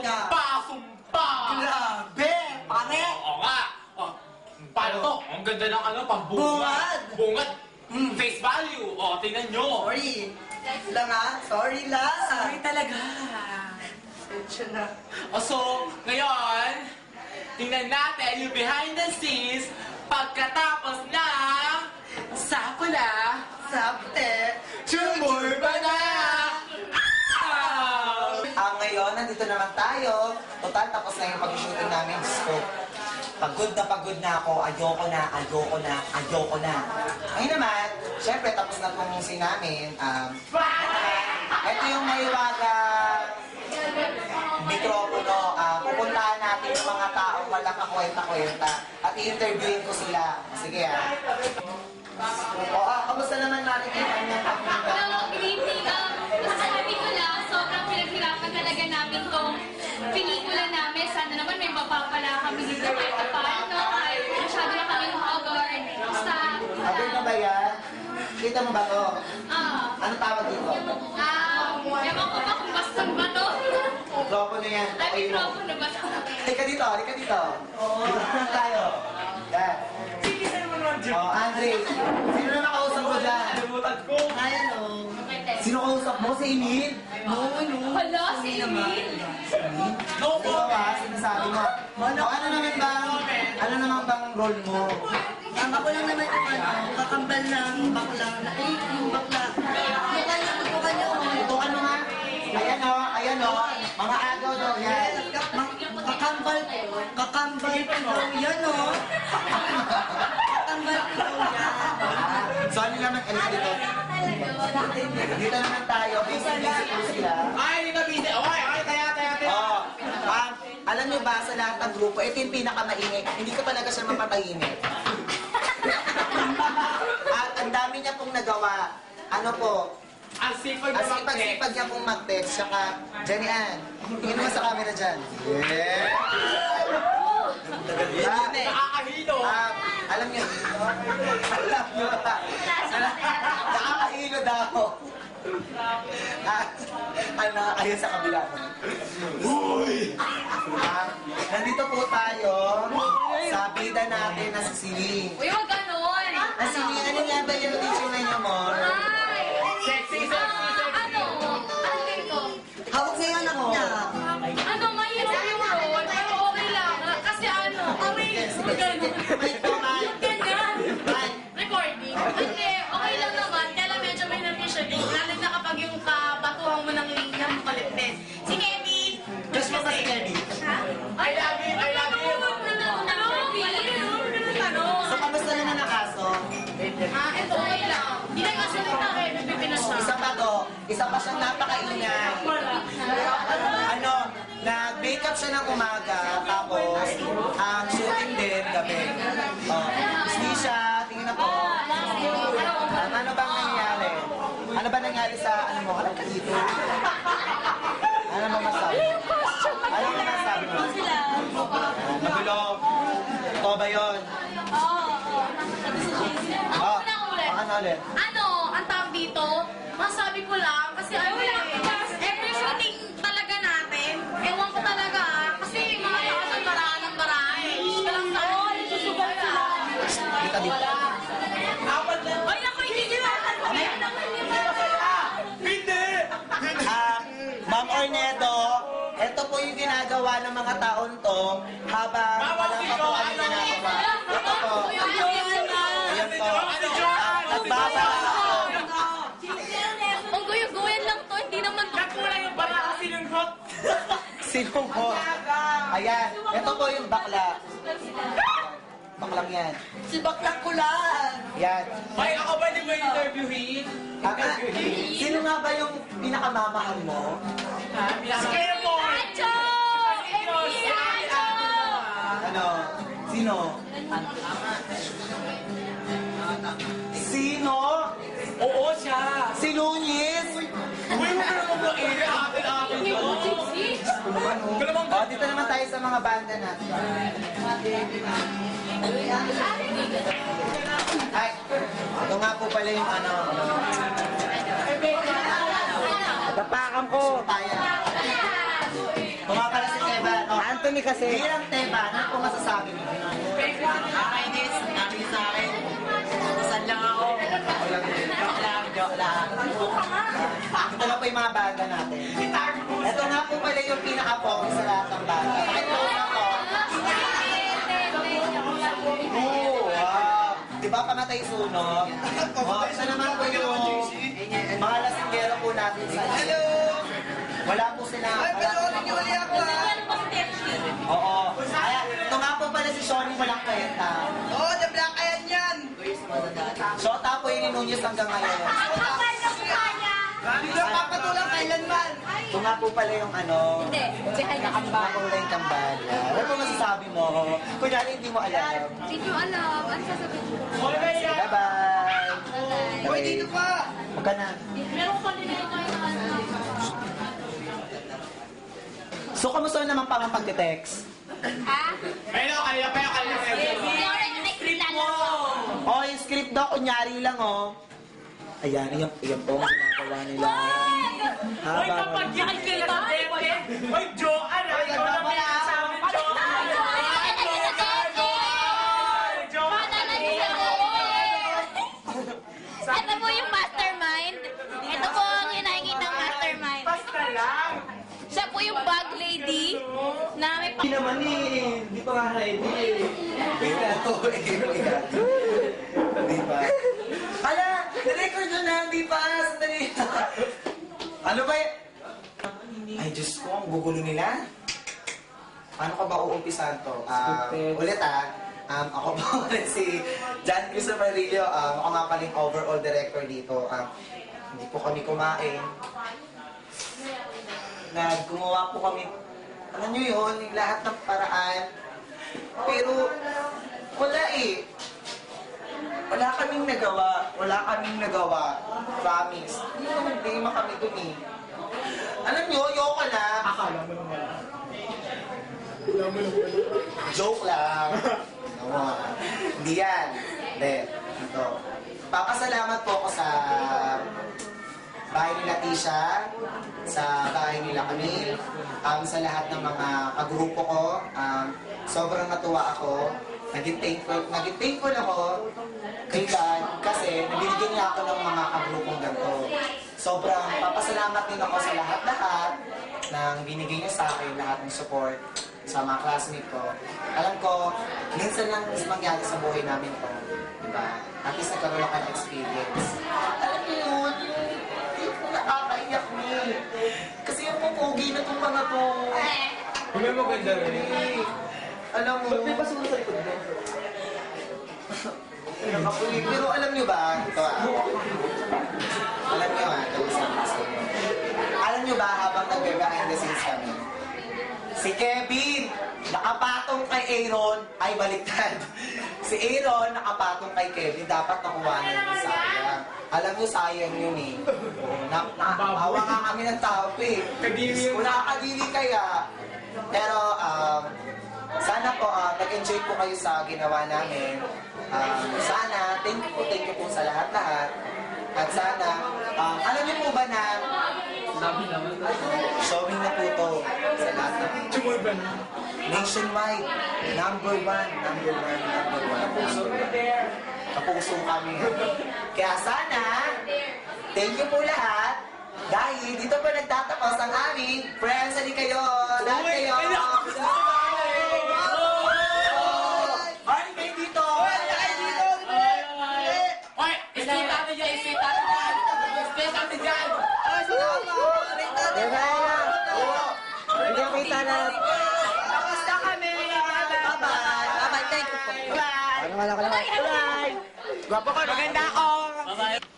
talaga. Pasumpa! Grabe! Pare! Oo nga! Oh, paano to? Ang ganda ng ano, pambungad! Bungad! Bungad! Mm. Face value! O, tingnan nyo! Sorry. Lang ha? Sorry lang. Sorry talaga. Sensya na. O so, ngayon, tingnan natin yung behind the scenes pagkatapos na sa pula, Sapte. chumurba na! Ah! Ah, nandito naman tayo. Total, tapos na yung pag-shooting namin. So, pagod na pagod na ako. Ayoko na, ayoko na, ayoko na. Ngayon naman, syempre, tapos na itong scene namin. Um, ito yung maiwagang mikropono. Ah, pupuntahan natin yung mga taong walang kakwenta-kwenta at i-interviewin ko sila. Sige ah. O, ah, kamusta naman natin yung kanyang pagpunta? Hello, good evening. Um, masasabi ko lang, sobrang pinaghirapan talaga namin tong pelikula namin. Sana naman may mapapala kami dito kahit pa paano. Kahit masyado na kami haggard. Basta, Sabi na ba yan? Kita mo ba to? ah, Ano tawag dito? ah, ewan ko ba kung baston ba to? Mikropono yan. Ay, Okay mo. microphone na ba to? Halika dito, halika dito. Dito na tayo. Yan. Oh, Andre, sino na nakausap mo dyan? Nalimutan ko! Ayan o. Sino kausap mo? Si Emil? No, no. Hala, si Emil. No Ikaw comment! ba? Sinasabi mo. O, ano naman bang, ano naman bang role mo? Ang ako lang naman yung ano, kakambal ng bakla. Na, eh, yung bakla. Mukha niya, mukha niya. oh. Ito ano nga? Ayan o, ayan o. Mga agaw daw yan. Kakambal, kakambal ko daw yan, oh. Kakambal ko daw yan. So ano naman, ano dito? Dito naman tayo. Busy, busy po sila. Ay, hindi ka busy! Okay, okay, kaya, kaya, kaya! Oh, um, alam niyo ba sa lahat ng grupo, ito yung pinakamaingay. Hindi ko talaga siya mapatahimik. At ang dami niya pong nagawa. Ano po, Ang sipag ang na sipag-sipag niya pong mag-text, saka, Jenny Ann, tingin naman sa camera dyan. Yeah! Ah, Nakakahilo! ah, alam niyo, alam niyo, ano, ayun sa kabila. Uy! Ah, nandito po tayo sa bida natin na si Celine. Uy, wag ganon. Ah, siyang napakaingay. Ano, nag-wake up siya ng umaga, tapos ang shooting din gabi. Oh, hindi siya, tingin na po. Um, ano bang nangyayari? Ano ba nangyari sa, ano mo, alam ka dito? Ano mo masabi? Ano mo masabi mo? Magulo. Ito ba yun? Oh, ano ulit? Ano, ang tawag dito, masabi ko lang, kasi ano eh, every shooting talaga natin, ewan ko talaga ah, kasi mga tao sa baraan ng baraan. Shh ka lang sa akin, susugal. Ay, naku, hindi sila. Ay, naku, hindi sila. Hindi! Ah, Ma'am Ornedo, ito po yung ginagawa ng mga taon to habang wala pa po kami sino? ginagawa. Ito po. Sino po? Ayan. Ito po yung bakla. Baklang yan. Si Bakla Kulan. Yan. Ay, ako ba di ba interviewin? Ah, ah, sino nga ba yung pinakamamahal mo? Si Kaya mo! Acho! Emi, Acho! Ano? Sino? Sino? Oo, siya! Si Lunis? Oh, dito naman tayo sa mga banda natin. Ay, ito nga po pala yung ano. Tapakan ko. Tayo. Ito nga pala si kami kasi. Bilang Teba, ano po masasabi mo? Nakainis, namin sa akin. Saan lang ako. Joke lang, joke lang. Ito na po yung mga banda natin. Ito nga po pala yung pinaka-focus sa lahat ng banda. Pakita ko na po. Oo, wow. Di ba pamatay sunog? Oh, isa naman po yung mga lasinggero po natin sa Hello! Wala po sila. Ay, pero niyo ulit ako Oo. Kaya, ito nga po pala si Shoni walang kwenta. Nunez hanggang ngayon. Hindi na papatulang kailanman. Ito nga po pala yung ano, Hindi, si Hay Nakamba. makulay yung kambal. Ano po masasabi mo? Kunyari hindi mo alam. Hindi nyo alam. Ano sasabihin mo? Bye-bye! Hoy, dito pa. Huwag ka na. Meron ko din ito yung ano. So, kamusta naman pa ang pagte-text? Ha? Ayun ako, kanina pa yung kanina. Hindi ako nag-text lang Oh, daw, kunyari lang, oh. Ayan, ayan, ayan po ang ginagawa nila. Uy, kapag yan kita, Bebe! Uy, Joe, ano? Ikaw na may kasama, Joe! Ito po yung mastermind. Ito po ang hinahingitang mastermind. Basta lang! Siya po yung bag lady na may Hindi naman eh, hindi pa nga ready eh. Wait na to eh. Hindi pa. Ala, record na na, hindi pa. Sandali. ano ba y- Ay, Diyos ko, ang gugulo nila. Paano ka ba uumpisan to? Um, ulit ah. Um, ako po si John Christopher Rillo. Um, ako nga paling overall director dito. Um, hindi po kami kumain. Naggumawa po kami, alam nyo yun, yung lahat ng paraan. Pero, wala eh. Nagawa. Wala kaming nagawa. Promise. Hindi naman problema kami dun eh. Alam nyo, ayoko na. Akala mo naman. Joke lang. Hindi yan. Hindi. Ito. Papasalamat po ako sa bahay nila Tisha, sa bahay nila Camille, um, sa lahat ng mga kagrupo ko. Um, sobrang natuwa ako. Naging thankful, naging thankful ako kay God kasi nabibigyan niya ako ng mga kagrupong ganito. Sobrang papasalamat din ako sa lahat-lahat ng binigay niya sa akin, lahat ng support sa mga classmate ko. Alam ko, minsan lang mangyari sa buhay namin to. Diba? At least nagkaroon ako ng experience. Alam niyo yun, yung nakakaiyak ni. Kasi yung pupugi na itong mga to. Hindi mo ganda rin. Alam mo. Ba't may pasunod sa likod mo? Nakapulig. Pero alam niyo ba, ito ah. Alam niyo ah, ito sa Alam niyo ba habang nagbe-behind the scenes kami, si Kevin, nakapatong kay Aaron, ay baliktad. Si Aaron, nakapatong kay Kevin, dapat nakuha na yung sayang. Alam niyo, sayang yun eh. Na, na, awa nga kami ng tao eh. Kadiri yun. Kung nakakadili kaya. Pero, um, sana po, uh, nag-enjoy po kayo sa ginawa namin. Um, sana, thank you po, thank you po sa lahat-lahat. At sana, um, alam niyo po ba na showing na po to sa lahat ng nationwide. Number one, number one, number one. Number one. Kapusong kami. Kaya sana, thank you po lahat. Dahil dito po nagtatapos ang aming Friends, hindi kayo. Uy, kayo. Stay kami dyan, stay kami dyan! Stay kami dyan! Hindi kita na. Kamusta kami? Bye-bye. Bye-bye. Thank you po. Bye. Ano wala ka naman. Bye. Gwapo ka. Maganda ako. Bye-bye.